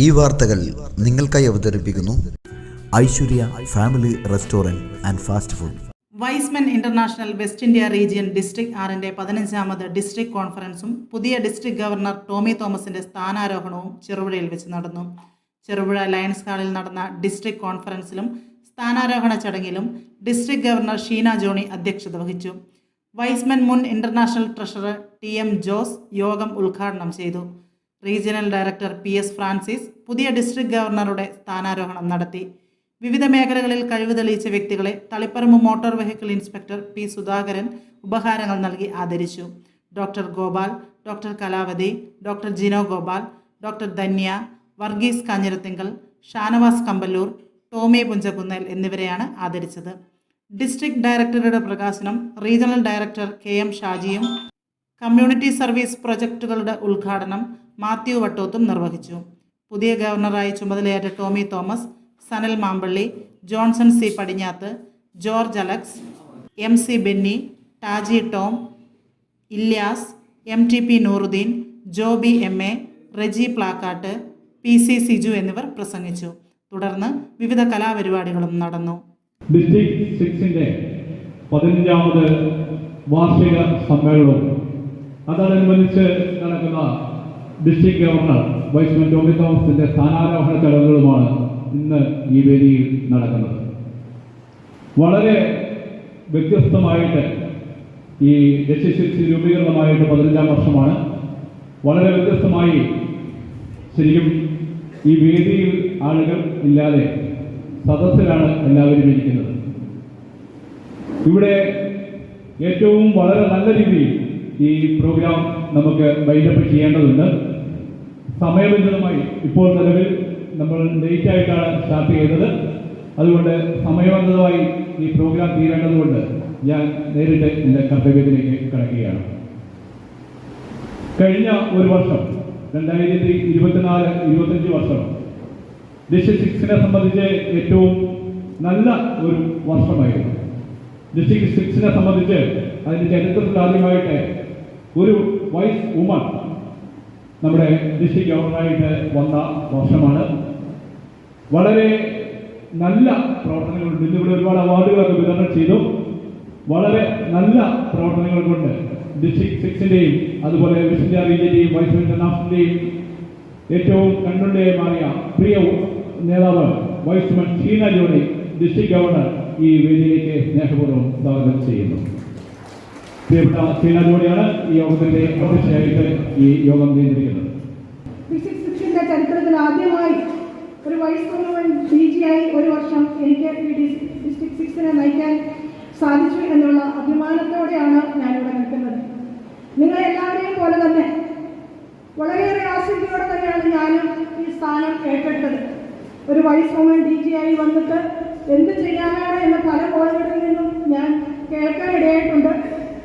ഈ വാർത്തകൾ നിങ്ങൾക്കായി അവതരിപ്പിക്കുന്നു Aishwarya family restaurant and fast food. Y's men international west India region district ആറിന്റെ പതിനഞ്ചാമത് ഡിസ്ട്രിക്ട് കോൺഫറൻസും പുതിയ ഡിസ്ട്രിക്ട് ഗവർണർ ടോമി തോമസിന്റെ സ്ഥാനാരോഹണവും ചെറുപുഴയിൽ വെച്ച് നടന്നു. ചെറുപുഴ ലയൺസ് ഹാളിൽ നടന്ന ഡിസ്ട്രിക്ട് കോൺഫറൻസിലും സ്ഥാനാരോഹണ ചടങ്ങിലും ഡിസ്ട്രിക്ട് ഗവർണർ ഷീന ജോണി അധ്യക്ഷത വഹിച്ചു. വൈസ്മെൻ മുൻ international treasurer T M Jose യോഗം ഉദ്ഘാടനം ചെയ്തു. Regional director P S Francis പുതിയ ഡിസ്ട്രിക്ട് ഗവർണറുടെ സ്ഥാനാരോഹണം നടത്തി. വിവിധ മേഖലകളിൽ കഴിവ് തെളിയിച്ച വ്യക്തികളെ Taliparamba motor vehicle inspector P Sudhakaran ഉപഹാരങ്ങൾ നൽകി ആദരിച്ചു. Doctor Gopal doctor Kalavathi doctor Jino Gopal doctor Dhanya Varghese Kanhirathingal Shanavas Kamballoor Tomy Punchakunnal എന്നിവരെയാണ് ആദരിച്ചത്. ഡിസ്ട്രിക്ട് ഡയറക്ടറുടെ പ്രകാശനം റീജിയണൽ ഡയറക്ടർ കെ എം ഷാജിയും കമ്മ്യൂണിറ്റി സർവീസ് പ്രൊജക്ടുകളുടെ ഉദ്ഘാടനം മാത്യു വട്ടോത്തും നിർവഹിച്ചു. പുതിയ ഗവർണറായി ചുമതലയേറ്റ Tomy Thomas Sanal Mampally Johnson C Padinjath George Alex M C Benny Taji Tom Ilyas M T P Nooruddin Joby M A Reji Plakkat P C Siju എന്നിവർ പ്രസംഗിച്ചു. തുടർന്ന് വിവിധ കലാപരിപാടികളും നടന്നു. പതിനഞ്ചാമത് വാർഷിക സമ്മേളനവും അതനുബന്ധിച്ച് നടക്കുന്ന district governor Y's men Tomy തോമസിന്റെ സ്ഥാനാരോഹണ ചടങ്ങുകളുമാണ് ഇന്ന് ഈ വേദിയിൽ നടക്കുന്നത്. വളരെ വ്യത്യസ്തമായിട്ട് ഈ ഡിസ്ട്രിക്ട് രൂപീകരണമായിട്ട് പതിനഞ്ചാം വർഷമാണ്. വളരെ വ്യത്യസ്തമായി ശരിക്കും ഈ വേദിയിൽ ആളുകൾ ഇല്ലാതെ സദസ്സിലാണ് എല്ലാവരും ഇരിക്കുന്നത്. ഇവിടെ ഏറ്റവും വളരെ നല്ല രീതിയിൽ ഈ പ്രോഗ്രാം നമുക്ക് വൈൻഡപ്പ് ചെയ്യേണ്ടതുണ്ട്. സമയബന്ധിതമായി ഇപ്പോൾ നിലവിൽ നമ്മൾ ലേറ്റ് ആയിട്ടാണ് സ്റ്റാർട്ട് ചെയ്തത്. അതുകൊണ്ട് സമയബന്ധിതമായി ഈ പ്രോഗ്രാം തീരേണ്ടതുകൊണ്ട് ഞാൻ നേരിട്ട് എന്റെ കർത്തവ്യത്തിലേക്ക് കടക്കുകയാണ്. കഴിഞ്ഞ ഒരു വർഷം രണ്ടായിരത്തി ഇരുപത്തിനാല് ഇരുപത്തഞ്ച് വർഷം ഡിസ്ട്രിക്ട് സിക്സിനെ സംബന്ധിച്ച് ഏറ്റവും നല്ല ഒരു വർഷമായിരുന്നു. ഡിസ്ട്രിക്ട് സിക്സിനെ സംബന്ധിച്ച് അതിന്റെ ചരിത്രത്തിൽ ആദ്യമായിട്ട് ഒരു വൈസ് വുമൺ നമ്മുടെ ഡിസ്ട്രിക്ട് ഗവർണറായിട്ട് വന്ന വർഷമാണ്. വളരെ നല്ല പ്രവർത്തനങ്ങളുണ്ട് ഇന്നിവിടെ ഒരുപാട് അവാർഡുകളൊക്കെ വിതരണം ചെയ്തു. വളരെ നല്ല പ്രവർത്തനങ്ങൾ കൊണ്ട് ഡിസ്ട്രിക്ട് സിക്സിന്റെയും അതുപോലെ റീജിയന്റെയും വൈസ് ഇന്റർനാഷണലിന്റെയും ഏറ്റവും കണ്ണുണ്ടേയുമായ പ്രിയ നേതാവ് Y's man Sheena Johny district governor ഈ വേദിയിലേക്ക് സ്നേഹപൂർവം സ്വാഗതം ചെയ്യുന്നു. പ്രിയപ്പെട്ട ഷീന ജോണിയാണ് ഈ യോഗത്തിന്റെ അധ്യക്ഷയായിട്ട് ഈ യോഗം നിയന്ത്രിക്കുന്നത് ഡിസ്ട്രിക്ട് സിക്സിന്റെ ചരിത്രത്തിൽ ആദ്യമായി ഒരു വൈസ് പ്രസിഡന്റ് ഡി ജി ആയി ഒരു വർഷം എനിക്ക് ഡിസ്ട്രിക്ട് സിക്സിനെ നയിക്കാൻ സാധിച്ചു എന്നുള്ള അഭിമാനത്തോടെയാണ് ഞാനിവിടെ നിൽക്കുന്നത്. നിങ്ങൾ എല്ലാവരെയും പോലെ തന്നെ വളരെയേറെ ആസക്തിയോടെ തന്നെയാണ് ഞാനും ഈ സ്ഥാനം ഏറ്റെടുത്തത്. ഒരു വൈസ് വുമൻ ഡി ജി ആയി വന്നിട്ട് എന്ത് ചെയ്യാനാണ് എന്ന് പല കോളുകളിൽ നിന്നും ഞാൻ കേൾക്കാൻ ഇടയായിട്ടുണ്ട്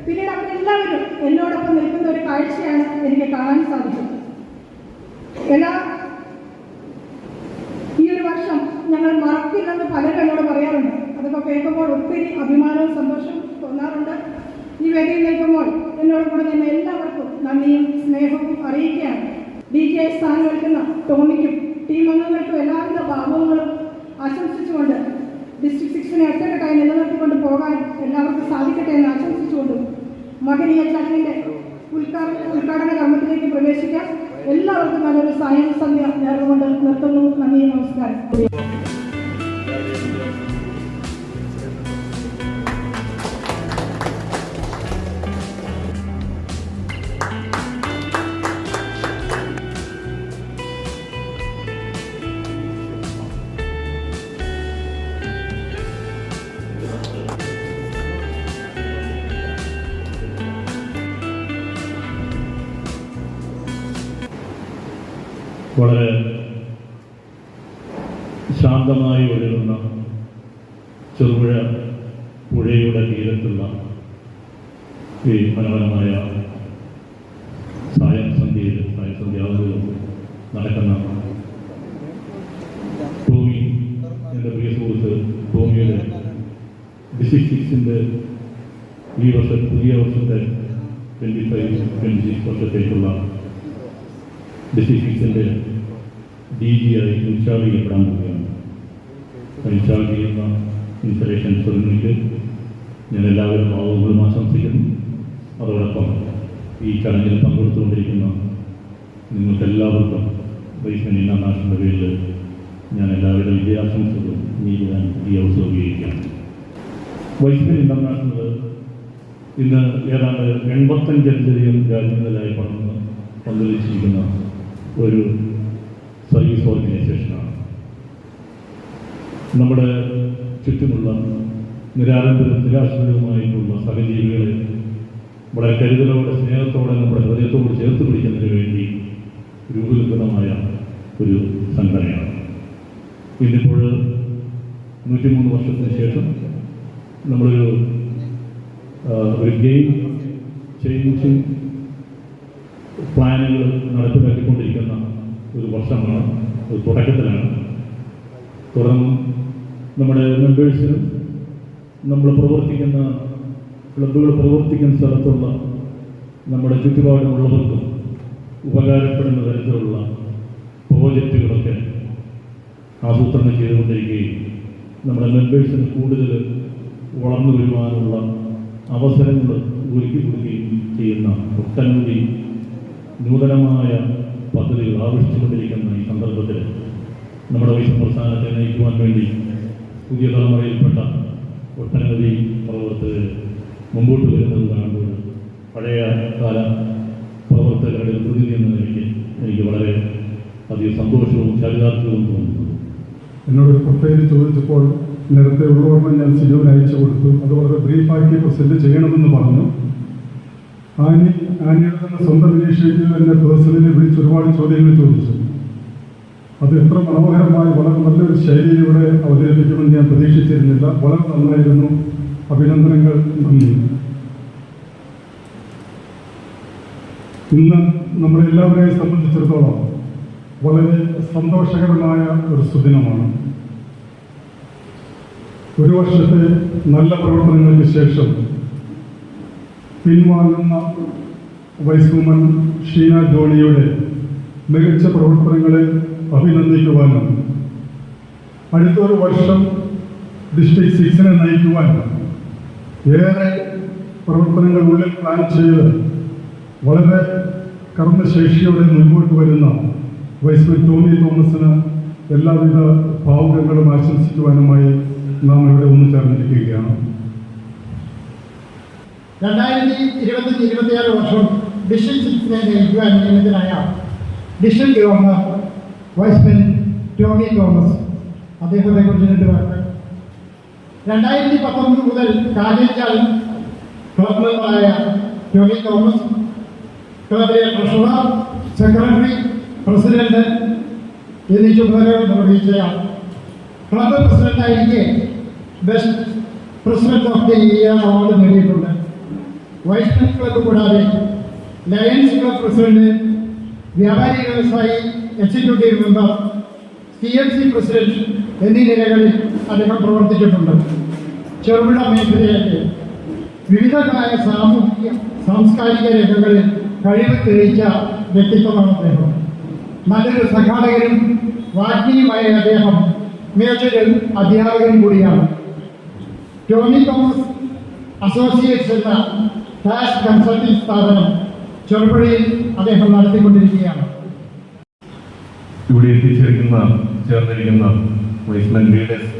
പിന്നീട് അവരെല്ലാവരും എന്നോടൊപ്പം നിൽക്കുന്ന ഒരു കാഴ്ചയാണ് എനിക്ക് കാണാൻ സാധിച്ചത്. എല്ലാ ഈ ഒരു വർഷം ഞങ്ങൾ മറക്കില്ലെന്ന് പലരും എന്നോട് പറയാറുണ്ട്. അതൊക്കെ കേൾക്കുമ്പോൾ ഒത്തിരി അഭിമാനവും സന്തോഷവും തോന്നാറുണ്ട്. ഈ വേദിയിൽ നിൽക്കുമ്പോൾ എന്നോട് കൂടെ നിന്ന് എല്ലാവർക്കും നന്ദിയും സ്നേഹവും അറിയിക്കുകയാണ്. ഡി ജെ സ്ഥാനം വയ്ക്കുന്ന ടോമിക്കും ടീം അംഗങ്ങൾക്കും എല്ലാവിധ ഭാവങ്ങളും ആശംസിച്ചുകൊണ്ട് ഡിസ്ട്രിക്ട് സിക്സിനെ ഒറ്റക്കെട്ടായി നിലനിർത്തിക്കൊണ്ട് പോകാൻ എല്ലാവർക്കും സാധിക്കട്ടെ എന്ന് ആശംസിച്ചുകൊണ്ടും മകനീയ ചടങ്ങിന്റെ ഉദ്ഘാടന കർമ്മത്തിലേക്ക് പ്രവേശിക്കാം എല്ലാവർക്കും നല്ലൊരു സായം സന്ധ്യ നേർന്നുകൊണ്ട് നിർത്തുന്നു. നന്ദി നമസ്കാരം. വളരെ ശാന്തമായി ഒഴുകുന്ന ചെറുപുഴ പുഴയുടെ തീരത്തുള്ള ഈ മനോഹരമായ സായം സന്ധ്യയിൽ സായ സന്ധ്യാവതിലും നടക്കുന്ന ടോമി എന്റെ പ്രിയ സുഹൃത്ത് ടോമിയുടെ ഡിസ്ട്രിക്ട് സിക്സിന്റെ ഈ വർഷം പുതിയ വർഷത്തെ ട്വന്റി ഫൈവ് ട്വന്റി സിക്സ് വർഷത്തേക്കുള്ള സിക്സിന്റെ ഡി ജി ആയി ഇൻസ്റ്റാൾ ചെയ്യപ്പെടാൻ പോവുകയാണ്. ഇൻസ്റ്റാൾ ചെയ്യുന്ന ഇൻസ്റ്റലേഷൻ സെറിമണിക്ക് ഞാൻ എല്ലാവരും ആവുകളും ആശംസിക്കുന്നു. അതോടൊപ്പം ഈ ചടങ്ങിൽ പങ്കെടുത്തുകൊണ്ടിരിക്കുന്ന നിങ്ങൾക്കെല്ലാവർക്കും വൈസ്മൻ ഇന്റർനാഷണൽ പേരിൽ ഞാൻ എല്ലാവരുടെ വിജയാശംസകളും നീക്കുവാൻ ഈ അവസരം ഉപയോഗിക്കുകയാണ്. വൈഷ്ണൻ ഇന്റർനാഷണൽ ഇന്ന് ഏതാണ്ട് എൺപത്തഞ്ചിലധികം രാജ്യങ്ങളിലായി പടർന്ന് പങ്കുവച്ചിരിക്കുന്ന ഒരു സർവീസ് ഓർഗനൈസേഷനാണ് നമ്മുടെ ചുറ്റുമുള്ള നിരാലംബരും നിരാശ്രിതരുമായിട്ടുള്ള സഹജീവികളെ വളരെ കരുതലോടെ സ്നേഹത്തോടെ നമ്മുടെ ഹൃദയത്തോട് ചേർത്ത് പിടിക്കുന്നതിന് വേണ്ടി രൂപകൽപിതമായ ഒരു സംഘടനയാണ്. ഇന്നിപ്പോൾ നൂറ്റിമൂന്ന് വർഷത്തിന് ശേഷം നമ്മളൊരു ഒരു ഗെയിം ചേഞ്ചിങ് പ്ലാനുകൾ നടപ്പിലാക്കിക്കൊണ്ടിരിക്കുന്ന ഒരു വർഷമാണ്. ഒരു തുടക്കത്തിലാണ്. തുടർന്ന് നമ്മുടെ മെമ്പേഴ്സിനും നമ്മൾ പ്രവർത്തിക്കുന്ന ക്ലബ്ബുകൾ പ്രവർത്തിക്കുന്ന സ്ഥലത്തുള്ള നമ്മുടെ ചുറ്റുപാടുമുള്ളവർക്കും ഉപകാരപ്പെടുന്ന തരത്തിലുള്ള പ്രോജക്റ്റുകളൊക്കെ ആസൂത്രണം ചെയ്തുകൊണ്ടിരിക്കുകയും നമ്മുടെ മെമ്പേഴ്സിന് കൂടുതൽ വളർന്നു വരുവാനുള്ള അവസരങ്ങൾ ഒരുക്കി കൊടുക്കുകയും ചെയ്യുന്ന ഒട്ടനവധി നൂതനമായ പദ്ധതികൾ ആവിഷ്ടിച്ചുകൊണ്ടിരിക്കുന്ന ഈ സന്ദർഭത്തിൽ നമ്മുടെ വൈശ്വ പ്രസ്ഥാനത്തെ നയിക്കുവാൻ വേണ്ടി പുതിയ തലമുറയിൽപ്പെട്ട ഒട്ടനവധി പ്രവർത്തകർ മുമ്പോട്ട് വരുന്നത് കാണുമ്പോൾ പഴയ കാല പ്രവർത്തകരുടെ പ്രതിനിധി എന്ന നിലയ്ക്ക് എനിക്ക് വളരെ അധികം സന്തോഷവും ചരിതാർത്ഥ്യവും തോന്നുന്നു. എന്നോട് പ്രത്യേകിച്ച് ചോദിച്ചപ്പോൾ നേരത്തെ ഉള്ളവർമ്മ ഞാൻ സിജുവിന് അയച്ചു കൊടുത്തു. അത് വളരെ ബ്രീഫാക്കി പ്രസന്റ് ചെയ്യണമെന്ന് പറഞ്ഞു. ആനി ആനിയുടെ തന്നെ സ്വന്തം ഇനീഷ്യേറ്റീവ് എന്നെ പേഴ്സണലി വിളിച്ച് ഒരുപാട് ചോദ്യങ്ങൾ ചോദിച്ചു. അത് എത്ര മനോഹരമായി വളരെ നല്ലൊരു ശൈലിയിലൂടെ അവതരിപ്പിക്കുമെന്ന് ഞാൻ പ്രതീക്ഷിച്ചിരുന്നില്ല. വളരെ നന്നായിരുന്നു. അഭിനന്ദനങ്ങൾ. നന്ദി. ഇന്ന് നമ്മളെല്ലാവരെയും സംബന്ധിച്ചിടത്തോളം വളരെ സന്തോഷകരമായ ഒരു സുദിനമാണ്. ഒരു വർഷത്തെ നല്ല പ്രവർത്തനങ്ങൾക്ക് ശേഷം പിൻവാങ്ങുന്ന വൈസ് വുമൻ ഷീന ജോണിയുടെ മികച്ച പ്രവർത്തനങ്ങളെ അഭിനന്ദിക്കുവാനും അടുത്തൊരു വർഷം ഡിസ്ട്രിക്ട് സിക്സിനെ നയിക്കുവാൻ ഏറെ പ്രവർത്തനങ്ങൾ ഉള്ളിൽ പ്ലാൻ ചെയ്ത് വളരെ കർമ്മശേഷിയോടെ മുൻപോട്ട് വരുന്ന വൈസ്മൻ ടോമി തോമസിന് എല്ലാവിധ ഭാവുകങ്ങളും ആശംസിക്കുവാനുമായി നാം ഇവിടെ ഒന്നു ചേർന്നിരിക്കുകയാണ്. രണ്ടായിരത്തി ഇരുപത്തഞ്ച് ഇരുപത്തിയാറ് വർഷം ഡിസ്ട്രിക്ട് സിക്സിനെ നയിക്കുവാൻ നിയമിതനായ district governor Y's man Tony Thomas അദ്ദേഹത്തെ കുറിച്ച് രണ്ട് വാക്ക് രണ്ടായിരത്തി പത്തൊമ്പത് മുതൽ കാഞ്ഞിച്ചാൽ ക്ലബ് മെമ്പറായ ടോണി തോമസ് ക്ലബിലെ ട്രഷറർ സെക്രട്ടറി പ്രസിഡന്റ് എന്നീ ചുമതലകൾ നിർവഹിച്ചയാൾ club പ്രസിഡന്റായിരിക്കെ best president of the year award നേടിയിട്ടുണ്ട്. വൈഷ്ണവ് ക്ലബ്ബ് കൂടാതെ ലയൺസ് ക്ലബ് പ്രസിഡന്റ് വ്യാപാരി വ്യവസായി executive member C M C president എന്നീ നിലകളിൽ അദ്ദേഹം പ്രവർത്തിച്ചിട്ടുണ്ട്. ചെറുകിട മേഖലയിലെ വിവിധങ്ങളായ സാമൂഹിക സാംസ്കാരിക രംഗങ്ങളിൽ കഴിവ് തെളിയിച്ച വ്യക്തിത്വമാണ് അദ്ദേഹം. നല്ലൊരു സംഘാടകനും വാഗ്മിയുമായ അദ്ദേഹം മികച്ചൊരു അധ്യാപകനും കൂടിയാണ്. ടോമി തോമസ് അസോസിയേറ്റ്സ് എന്ന ടാക്സ് കൺസൾട്ടിംഗ് സ്ഥാപനം ചെറുപുഴയിൽ അദ്ദേഹം നടത്തിക്കൊണ്ടിരിക്കുകയാണ്. ഇവിടെ എത്തിച്ചേർക്കുന്ന ചേർന്നിരിക്കുന്ന പ്ലേസ്മെന്റ് ലീഡേഴ്സ്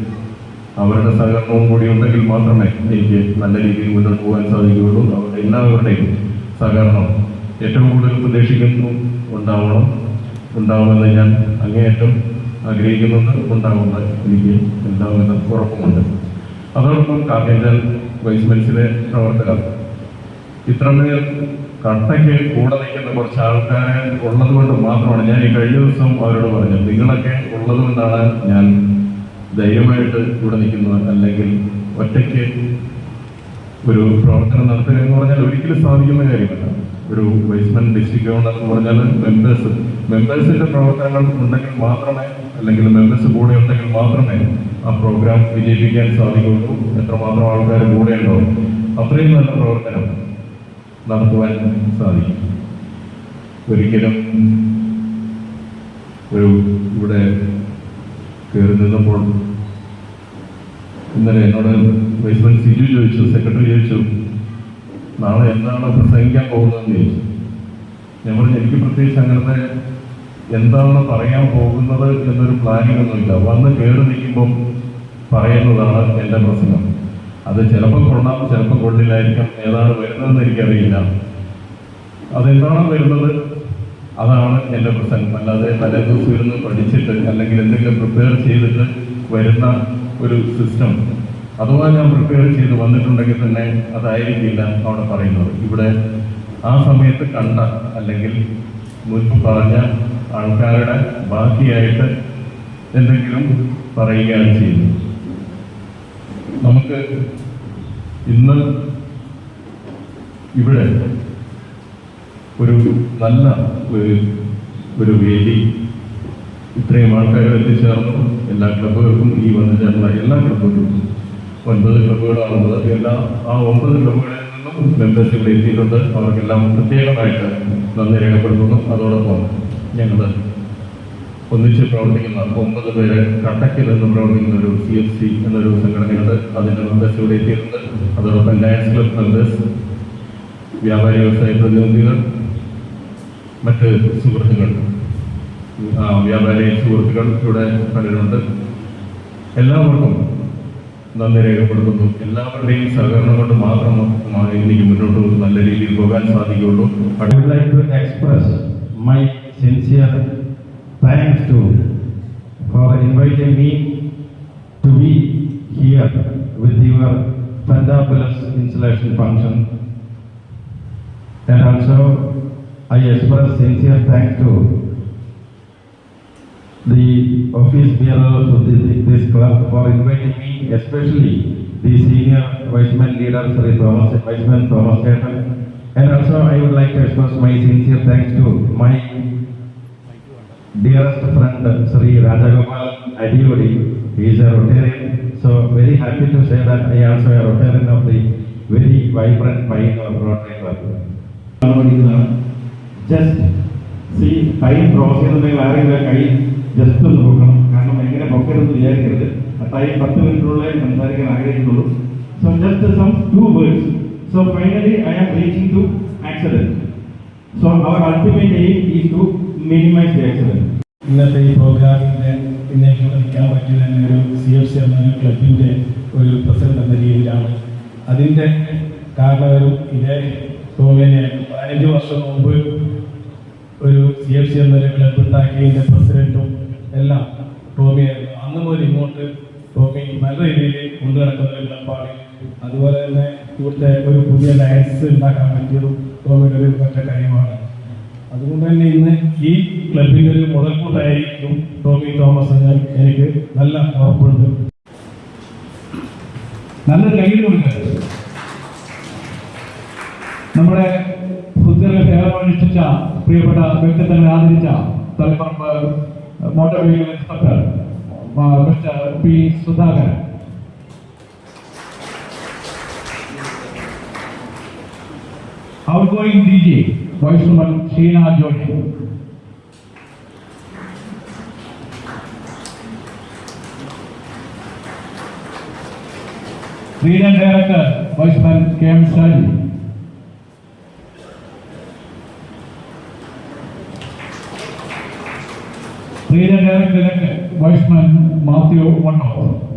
അവരുടെ സഹകരണവും കൂടി ഉണ്ടെങ്കിൽ മാത്രമേ എനിക്ക് നല്ല രീതിയിൽ മുന്നോട്ട് പോകാൻ സാധിക്കുകയുള്ളൂ. അവരുടെ എല്ലാവരുടെയും സഹകരണം ഏറ്റവും കൂടുതൽ പ്രതീക്ഷിക്കുന്നു. ഉണ്ടാവണം. ഉണ്ടാവണമെന്ന് ഞാൻ അങ്ങേയറ്റം ആഗ്രഹിക്കുന്നുണ്ട്. ഉണ്ടാവുന്ന എനിക്ക് എല്ലാവിധ ഉറപ്പുമുണ്ട്. അതോടൊപ്പം കാർഗഞ്ചൽ വൈസ്മെൻസിലെ പ്രവർത്തകർ ഇത്രമേൽ കട്ടയ്ക്ക് കൂടെ നിൽക്കുന്ന കുറച്ച് ആൾക്കാരെ ഉള്ളത് കൊണ്ട് മാത്രമാണ് ഞാൻ ഈ കഴിഞ്ഞ ദിവസം അവരോട് പറഞ്ഞത്. നിങ്ങളൊക്കെ ഉള്ളത് കൊണ്ടാണ് ഞാൻ ധൈര്യമായിട്ട് കൂടെ നിൽക്കുന്നത്. അല്ലെങ്കിൽ ഒറ്റയ്ക്ക് ഒരു പ്രവർത്തനം നടത്തുക എന്ന് പറഞ്ഞാൽ ഒരിക്കലും സാധിക്കുന്ന കാര്യമല്ല. ഒരു വൈസ്മൻ ഡിസ്ട്രിക്ട് ഗവർണർ എന്ന് പറഞ്ഞാൽ മെമ്പേഴ്സ് മെമ്പേഴ്സിന്റെ പ്രവർത്തനങ്ങൾ ഉണ്ടെങ്കിൽ മാത്രമേ അല്ലെങ്കിൽ മെമ്പേഴ്സ് കൂടെ ഉണ്ടെങ്കിൽ മാത്രമേ ആ പ്രോഗ്രാം വിജയിപ്പിക്കാൻ സാധിക്കുള്ളൂ എത്രമാത്രം ആൾക്കാർ കൂടെ ഉണ്ടാവും. അത്രയും നല്ല പ്രവർത്തനം. നടത്തുവാൻ സാധിക്കും. ഒരിക്കലും ഒരു ഇവിടെ കയറി നിന്നപ്പോൾ ഇന്നലെ എന്നോട് വൈസ് പ്രസിഡന്റ് സിജു ചോദിച്ചു സെക്രട്ടറി ചോദിച്ചു നാളെ എന്താണ് പ്രസംഗിക്കാൻ പോകുന്നതെന്ന് ചോദിച്ചു. ഞാൻ പറഞ്ഞു എനിക്ക് പ്രത്യേകിച്ച് അങ്ങനത്തെ എന്താണ് പറയാൻ പോകുന്നത് എന്നൊരു പ്ലാനിംഗ് ഒന്നുമില്ല വന്ന് കയറി നിൽക്കുമ്പം പറയുന്നതാണ് എന്റെ പ്രസംഗം. അത് ചിലപ്പോൾ കൊള്ളാം ചിലപ്പോൾ കൊള്ളില്ലായിരിക്കാം. ഏതാണ് വരുന്നതെന്ന് എനിക്കറിയില്ല. അതെന്താണോ വരുന്നത് അതാണ് എന്റെ പ്രസംഗം. അല്ലാതെ തലേ ദിവസം ഇരുന്ന് പഠിച്ചിട്ട് അല്ലെങ്കിൽ എന്തെങ്കിലും പ്രിപ്പയർ ചെയ്തിട്ട് വരുന്ന ഒരു സിസ്റ്റം അഥവാ ഞാൻ പ്രിപ്പയർ ചെയ്ത് വന്നിട്ടുണ്ടെങ്കിൽ തന്നെ അതായിരിക്കില്ല അവിടെ പറയുന്നത്. ഇവിടെ ആ സമയത്ത് കണ്ട അല്ലെങ്കിൽ മുൻപ് പറഞ്ഞ ആൾക്കാരുടെ ബാക്കിയായിട്ട് എന്തെങ്കിലും പറയുകയാണ് ചെയ്യുന്നത്. നമുക്ക് ഇന്ന് ഇവിടെ ഒരു നല്ല ഒരു വേദി. ഇത്രയും ആൾക്കാർ എത്തിച്ചേർന്നു. എല്ലാ ക്ലബുകൾക്കും ഈ വന്നു ചേർന്ന എല്ലാ ക്ലബുകൾക്കും ഒൻപത് ക്ലബ്ബുകളാണുള്ളത്. എല്ലാ ആ ഒമ്പത് ക്ലബുകളിൽ നിന്നും മെമ്പേഴ്സ് എത്തിയിട്ടുണ്ട്. അവർക്കെല്ലാം പ്രത്യേകമായിട്ട് നന്ദി രേഖപ്പെടുത്തുന്നു. അതോടൊപ്പം ഞങ്ങൾ ഒന്നിച്ച് പ്രവർത്തിക്കുന്ന ഒമ്പത് പേര് കട്ടക്കിൽ നിന്ന് പ്രവർത്തിക്കുന്ന ഒരു സി എഫ് സി എന്നൊരു സംഘടനയുണ്ട്. അതിന്റെ മെമ്പേഴ്സ് ഇവിടെ എത്തിയിട്ടുണ്ട്. അതോടൊപ്പം ലയൻസ് ക്ലബ് മെമ്പേഴ്സ് വ്യാപാരി വ്യവസായ പ്രതിനിധികൾ മറ്റ് സുഹൃത്തുക്കൾ. വ്യാപാരി സുഹൃത്തുക്കൾ ഇവിടെ പലരുണ്ട്. എല്ലാവർക്കും നന്ദി രേഖപ്പെടുത്തുന്നു. എല്ലാവരുടെയും സഹകരണം കൊണ്ട് മാത്രം എനിക്ക് മുന്നോട്ട് നല്ല രീതിയിൽ പോകാൻ സാധിക്കുകയുള്ളൂ. I would like to express my sincere thanks to for inviting me to be here with your fantabulous installation function. And also, I express sincere thanks to the office bearers of this, club for inviting me, especially the senior vice-man leader, Sri Thomas, Vice-man Thomas. And also, I would like to express my sincere thanks to my dearest friend, Sri Rajagopal Adiyodi. He is a Rotarian, so very happy to say that I also a Rotarian of the very vibrant Pioneer Rotary Club. സി time cross ചെയ്യുന്നുണ്ടെങ്കിൽ ആരെങ്കിലും കൈ just ഒന്ന് നോക്കണം കാരണം എങ്ങനെ പൊക്കരുതെന്ന് വിചാരിക്കരുത് ആ ടൈം പത്ത് മിനിറ്റിനുള്ളിൽ സംസാരിക്കാൻ ആഗ്രഹിക്കുന്നുള്ളൂ so just some two words so finally I am reaching to accident so our ultimate aim is to minimise the ഇന്നത്തെ ഈ പ്രോഗ്രാമിന്റെ പിന്നെ വിളിക്കാൻ പറ്റിയത് തന്നെ ഒരു സി എഫ് സി എന്ന ക്ലബിന്റെ ഒരു പ്രസിഡന്റ് എന്ന രീതിയിലാണ്. അതിന്റെ കാരണവരും ഇതേ ടോമിനെയായിരുന്നു പതിനഞ്ച് വർഷം മുമ്പ് ഒരു സി എഫ് സി എന്നൊരു ക്ലബ് ഉണ്ടാക്കിയതിന്റെ പ്രസിഡന്റും എല്ലാം ടോമിയായിരുന്നു. അന്ന് മുതൽ ഇങ്ങോട്ട് ടോമി നല്ല രീതിയിൽ കൊണ്ടു നടക്കുന്ന ഒരു ക്ലബ്ബാണ് അതുപോലെ തന്നെ ഇവിടുത്തെ ഒരു പുതിയ ലയൻസ് ഉണ്ടാക്കാൻ പറ്റിയതും ടോമിയുടെ ഒരു മറ്റേ കാര്യമാണ്. അതുകൊണ്ട് തന്നെ ഇന്ന് ഈ ക്ലബിന്റെ ഒരു മുതൽക്കൂട്ടായിരിക്കും ടോമി തോമസ് എന്ന് എനിക്ക് നല്ല ഉറപ്പുണ്ട്. നല്ല കൊടുക്കുക നമ്മുടെ സുന്ദര സേവനമനുഷ്ഠിച്ച പ്രിയപ്പെട്ട വ്യക്തിത്വങ്ങളെ ആദരിച്ച Taliparamba motor inspector mister P Sudhakaran. Outgoing DJ, Y's man Sheena Joy region director Y's man K M Shaji region director Y's man Mathew Vannoth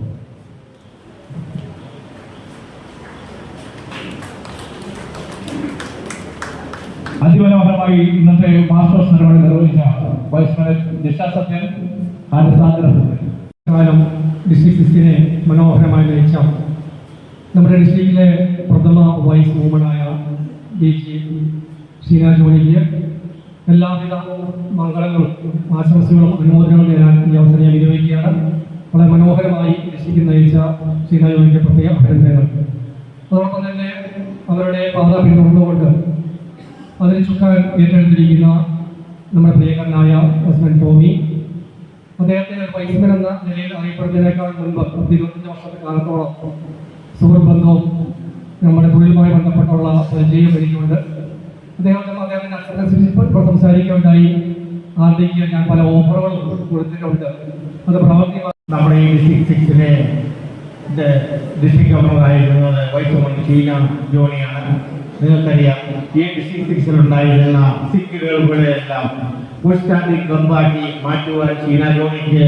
അതിമനോഹരമായി ഇന്നത്തെ മാസ്റ്റേഴ്സ് പരിപാടി നിർവഹിച്ച വൈസ് കാലം ഡിസ്ട്രിക്ട് സിക്സിനെ മനോഹരമായി നയിച്ച നമ്മുടെ ഡിസ്ട്രിക്റ്റിലെ പ്രഥമ വൈസ് വുമണായ ഡി ജി ഷീന ജോണിക്ക് എല്ലാവിധ മംഗളങ്ങളും ആശംസകളും അനുമോദനങ്ങളും നേരാൻ ഈ അവസരം ഞാൻ വിനിയോഗിക്കുകയാണ്. വളരെ മനോഹരമായി ഡിസ്ട്രിക്ട് നയിച്ച ഷീന ജോണിക്ക് പ്രത്യേക അഭിനന്ദനങ്ങൾ. അതോടൊപ്പം തന്നെ അവരുടെ പാത പിന്തുടർന്നുകൊണ്ട് അതിന് ചുക്കാൻ ഏറ്റെടുത്തിരിക്കുന്ന നമ്മുടെ പ്രിയങ്കരനായ ഹസ്ബൻഡ് ടോമി. അദ്ദേഹത്തെ വൈസ്മൻ എന്ന നിലയിൽ അറിയപ്പെടുന്നതിനേക്കാൾ മുൻപ് പത്ത് ഇരുപത്തഞ്ച് വർഷത്തെ കാലത്തോളം സുഹൃത്ത് ബന്ധവും നമ്മുടെ തൊഴിലുമായി ബന്ധപ്പെട്ടുള്ള പരിചയം എനിക്കുണ്ട്. അദ്ദേഹത്തിന് അദ്ദേഹത്തിന്റെ അച്ഛനനുസരിച്ച് ഇപ്പോൾ സംസാരിക്കുകയുണ്ടായി. ആദ്യം ഞാൻ പല ഓഫറുകളും കൊടുത്തിട്ടുണ്ട്. അത് പ്രവർത്തി നമ്മുടെ ഈ ഡിസ്ട്രിക്ട് സിക്സിലെ ഡിസ്ട്രിക്ട് ഗവർണറായിരുന്നത് വൈസ് ഷീന ജോണിയാണ്. നിങ്ങൾക്കറിയാം ഈ ഡിസ്ട്രിക്ട് സിക്സിലുണ്ടായിരുന്ന സിക്കുകളുടെയെല്ലാം ഫുൾ സ്റ്റാൻഡിംഗ് ക്ലബാക്കി മാറ്റുവാൻ ചീന ജോണിക്ക്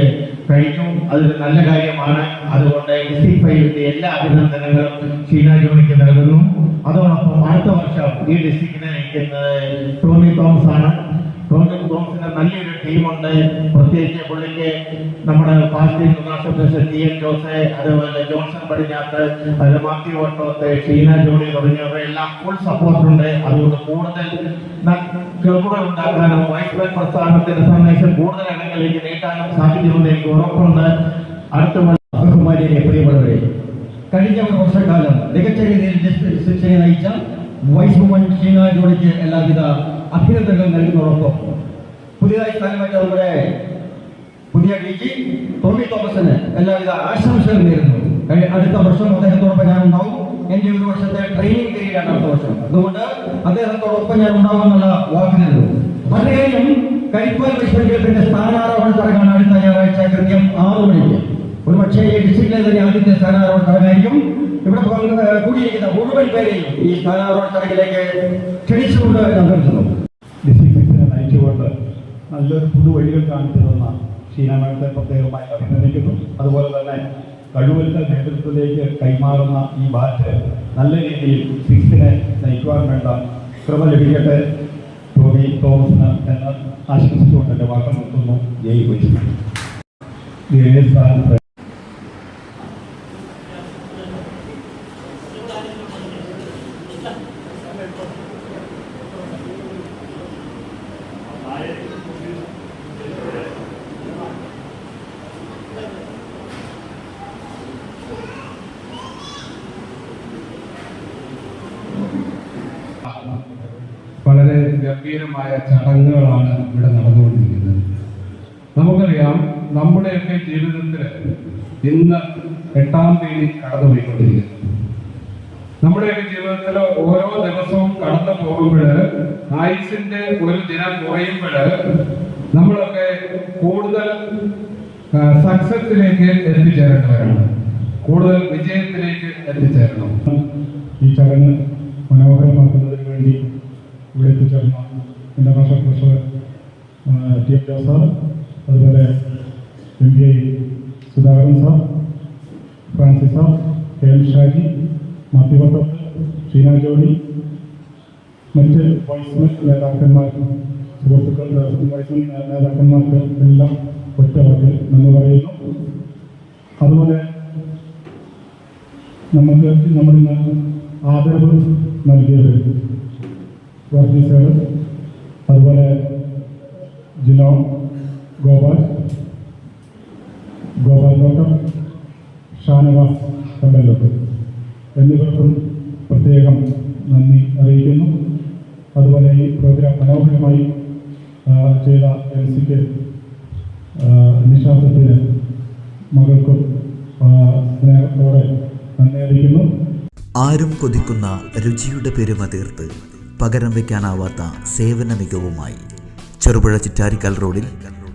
കഴിഞ്ഞു അതൊരു നല്ല കാര്യമാണ്. അതുകൊണ്ട് ഡിസ്ട്രിക്ട് ഫൈവിന്റെ എല്ലാ അഭിനന്ദനങ്ങളും ചീന ജോണിക്ക് നൽകുന്നു. അതോടൊപ്പം അടുത്ത വർഷം ഈ ഡിസ്ട്രിക്റ്റിനെ നയിക്കുന്നത് ടോമി തോമസ് ആണ് ടോമി തോമസിന് നല്ലൊരു ടീമുണ്ട്. പ്രത്യേകിച്ച് പുള്ളിക്ക് നമ്മുടെ പാർട്ടി പ്രദേശം ടി എൻ ജോസ് അതുപോലെ ജോൺസൺ പടിഞ്ഞാത്ത് അതുപോലെ മാത്യു വട്ടോത്ത് ഷീന ജോണി തുടങ്ങിയവരെല്ലാം ഫുൾ സപ്പോർട്ടുണ്ട് അതുകൊണ്ട് കൂടുതൽ ക്ലബുകൾ ഉണ്ടാക്കാനും വൈസ് ബാങ്ക് പ്രസ്ഥാനത്തിന്റെ സന്ദേശം കൂടുതൽ ഇടങ്ങളിലേക്ക് നീട്ടാനും സാധിക്കുമെന്ന് എനിക്ക് ഉറപ്പുണ്ട്. അടുത്ത ബഹുമാനിയെ പ്രിയപ്പെട്ടവരെ കഴിഞ്ഞ ഒരു വർഷക്കാലം മികച്ച രീതിയിൽ ശിക്ഷയെ നയിച്ച വൈസ് വുമൻ ഷീന ജോണിക്ക് എല്ലാവിധ അഭിനന്ദനങ്ങൾ നൽകുന്നതോടൊപ്പം പുതിയതായി സ്ഥാനമേറ്റ നമ്മുടെ പുതിയ ഡി ജി ടോമി തോമസിന് എല്ലാവിധ ആശംസകൾ നേരുന്നു. അടുത്ത വർഷം അദ്ദേഹത്തോടൊപ്പം ഞാൻ ഉണ്ടാവും. എന്റെ ഒരു വർഷത്തെ ട്രെയിനിങ് പീരീഡാണ് അടുത്ത വർഷം. അതുകൊണ്ട് അദ്ദേഹത്തോടൊപ്പം ഞാൻ ഉണ്ടാവുമെന്നുള്ള വാക്ക് നൽകുന്നു മറ്റു കാര്യം കരിപ്പാൽ വിശ്വവിദ്യാലയത്തിന്റെ സ്ഥാനാരോഹണ ചടങ്ങാണ് അടുത്ത ഞായറാഴ്ച കൃത്യം ആറു മണിക്ക്. ഒരു പക്ഷേ ഈ ഡിസ്ട്രിക്റ്റിലെ തന്നെ ആദ്യത്തെ സ്ഥാനാരോഹണ ചടങ്ങായിരിക്കും. ഇവിടെ കൂടിയിരിക്കുന്ന മുഴുവൻ പേരെയും ഈ സ്ഥാനാരോഹണ ചടങ്ങിലേക്ക് ക്ഷണിച്ചുകൊണ്ട് ഞാൻ സിക്സിനെ നയിച്ചുകൊണ്ട് നല്ലൊരു പുതുവഴികൾ കാണിച്ചു തന്ന ഷീന മേഡത്തെ പ്രത്യേകമായി അഭിനന്ദിക്കുന്നു. അതുപോലെ തന്നെ കഴിവുറ്റ നേതൃത്വത്തിലേക്ക് കൈമാറുന്ന ഈ ബാറ്റ് നല്ല രീതിയിൽ സിക്സിനെ നയിക്കുവാൻ വേണ്ട ക്രമ ലഭിക്കട്ടെ. ടോമി തോമസിന് എന്ന് ആശംസിച്ചുകൊണ്ട് എന്റെ വാക്കം നിർത്തുന്നു. ജയ് വൈസ് വളരെ നമുക്കറിയാം നമ്മുടെയൊക്കെ ജീവിതത്തിൽ ഇന്ന് എട്ടാം തീയതി കടന്നുപോയിക്കൊണ്ടിരിക്കുന്നു. നമ്മുടെയൊക്കെ ജീവിതത്തിൽ ഓരോ ദിവസവും കടന്നു പോകുമ്പോൾ ആയുസിന്റെ ഒരു ദിനം കുറയുമ്പോൾ നമ്മളൊക്കെ കൂടുതൽ സക്സസിലേക്ക് എത്തിച്ചേരേണ്ടവരാണ്. കൂടുതൽ വിജയത്തിലേക്ക് എത്തിച്ചേരണം. ഈ ചടങ്ങ് മനോഹരമാക്കുന്നതിന് വേണ്ടി ഇവിടെ എത്തിച്ചേർന്ന international president T M Jose sir അതുപോലെ M P I Sudhakaran sir Francis sir K M Shaji Mathew Vattath Sheena Johny മറ്റ് വൈസ് നേതാക്കന്മാർ സുഹൃത്തുക്കൾ വൈസ് നേതാക്കന്മാർക്ക് എല്ലാം ഒറ്റ വാക്കിൽ നന്ദി പറയുന്നു. അതുപോലെ നമുക്ക് നമ്മളിന്ന് ആദരവ് നൽകിയത് വർഗീസുകൾ അതുപോലെ ജിനോ ഗോപാൽ. ഗോപാൽ ഗോട്ടം ഷാനവാസ് കണ്ടല്ലോട്ട്. എന്നിവർക്കും പ്രത്യേകം നന്ദി അറിയിക്കുന്നു. അതുപോലെ ഈ പ്രോഗ്രാം മനോഹരമായി ചെയ്ത എൽ സിക്ക് നിശാസത്തിന് മകൾക്കും സ്നേഹത്തോടെ നന്ദി അറിയിക്കുന്നു. ആരും കൊതിക്കുന്ന രുചിയുടെ പെരുമ തീർത്ത് പകരം വയ്ക്കാനാവാത്ത സേവന മികവുമായി ചെറുപുഴ ചിറ്റാരിക്കൽ റോഡിൽ